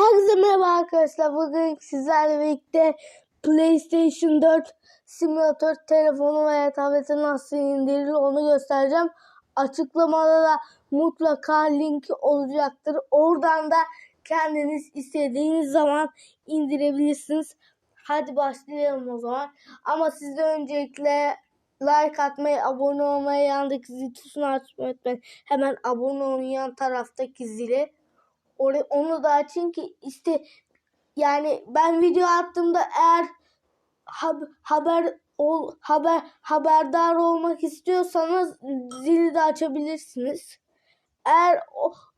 Herkese merhaba arkadaşlar. Bugün sizlerle birlikte PlayStation 4 simülatör telefonu veya tableti nasıl indirilir onu göstereceğim. Açıklamada da mutlaka link olacaktır. Oradan da kendiniz istediğiniz zaman indirebilirsiniz. Hadi başlayalım o zaman. Ama sizden öncelikle like atmayı, abone olmayı, yandaki zil tuşunu açmayı unutmayın. Hemen abone olun yan taraftaki zili. Oraya, onu da açın ki işte yani ben video attığımda eğer hab- haber ol, haber haberdar olmak istiyorsanız zili de açabilirsiniz. Eğer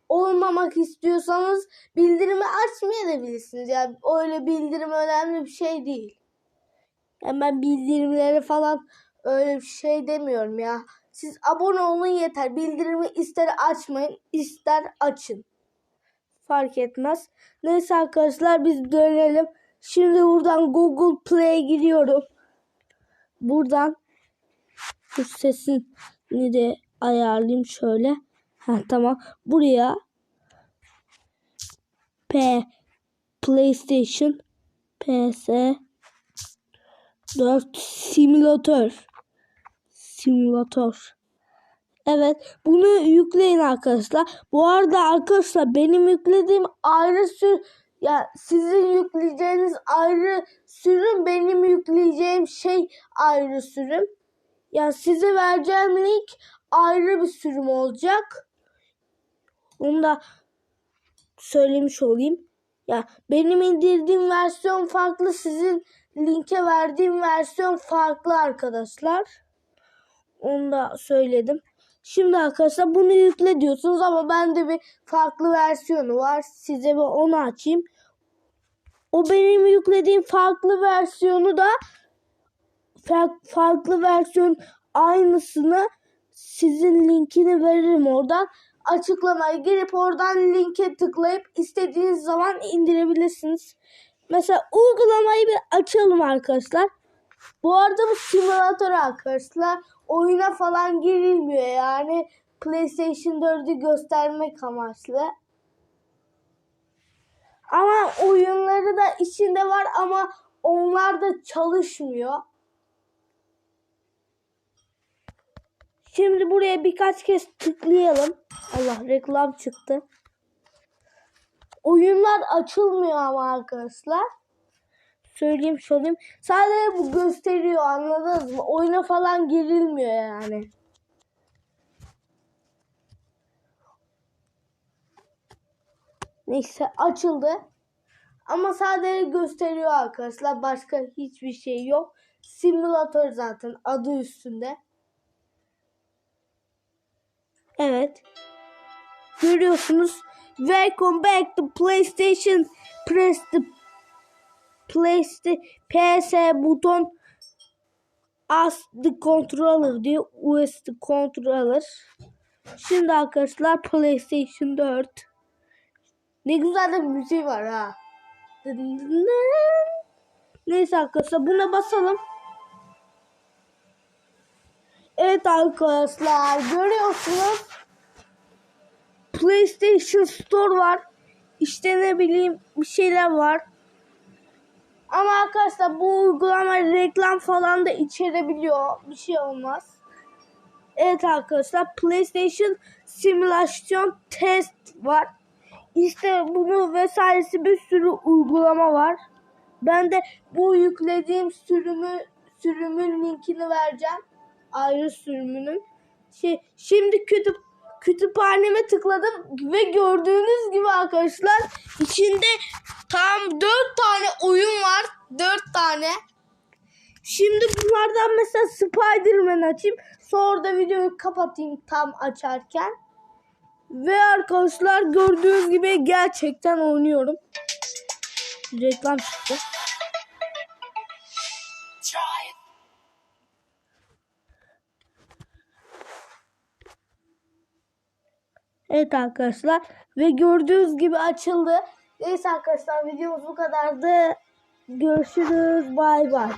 olmamak istiyorsanız bildirimi açmayabilirsiniz. Yani öyle bildirim önemli bir şey değil. Yani ben bildirimleri falan öyle bir şey demiyorum ya. Siz abone olun yeter. Bildirimi ister açmayın, ister açın fark etmez. Neyse arkadaşlar biz dönelim. Şimdi buradan Google Play'e giriyorum. Buradan bu sesini de ayarlayayım şöyle. Ha tamam. Buraya P PlayStation PS 4 simülatör simülatör Evet bunu yükleyin arkadaşlar. Bu arada arkadaşlar benim yüklediğim ayrı sür ya sizin yükleyeceğiniz ayrı sürüm benim yükleyeceğim şey ayrı sürüm. Ya size vereceğim link ayrı bir sürüm olacak. Onu da söylemiş olayım. Ya benim indirdiğim versiyon farklı, sizin linke verdiğim versiyon farklı arkadaşlar. Onu da söyledim. Şimdi arkadaşlar bunu yükle diyorsunuz ama bende bir farklı versiyonu var. Size bir onu açayım. O benim yüklediğim farklı versiyonu da fa- farklı versiyon aynısını sizin linkini veririm oradan. Açıklamaya girip oradan linke tıklayıp istediğiniz zaman indirebilirsiniz. Mesela uygulamayı bir açalım arkadaşlar. Bu arada bu simülatör arkadaşlar. Oyuna falan girilmiyor yani. PlayStation 4'ü göstermek amaçlı. Ama oyunları da içinde var ama onlar da çalışmıyor. Şimdi buraya birkaç kez tıklayalım. Allah reklam çıktı. Oyunlar açılmıyor ama arkadaşlar söyleyeyim söyleyeyim. Sadece bu gösteriyor anladınız mı? Oyuna falan girilmiyor yani. Neyse açıldı. Ama sadece gösteriyor arkadaşlar. Başka hiçbir şey yok. Simülatör zaten adı üstünde. Evet. Görüyorsunuz. Welcome back to PlayStation. Press the PlayStation PS buton as the controller diyor. US the controller. Şimdi arkadaşlar PlayStation 4. Ne güzel de müziği var ha. Neyse arkadaşlar buna basalım. Evet arkadaşlar görüyorsunuz. PlayStation Store var. İşte ne bileyim bir şeyler var. Ama arkadaşlar bu uygulama reklam falan da içerebiliyor. Bir şey olmaz. Evet arkadaşlar PlayStation simülasyon test var. İşte bunu vesairesi bir sürü uygulama var. Ben de bu yüklediğim sürümü sürümün linkini vereceğim. Ayrı sürümünün. Şey, şimdi kütüp kütüphaneme tıkladım ve gördüğünüz gibi arkadaşlar içinde tam 4 tane oyun var. 4 tane. Şimdi bunlardan mesela Spider-Man açayım. Sonra da videoyu kapatayım tam açarken. Ve arkadaşlar gördüğünüz gibi gerçekten oynuyorum. Reklam çıktı. Evet arkadaşlar ve gördüğünüz gibi açıldı. Neyse arkadaşlar videomuz bu kadardı. Görüşürüz. Bay bay.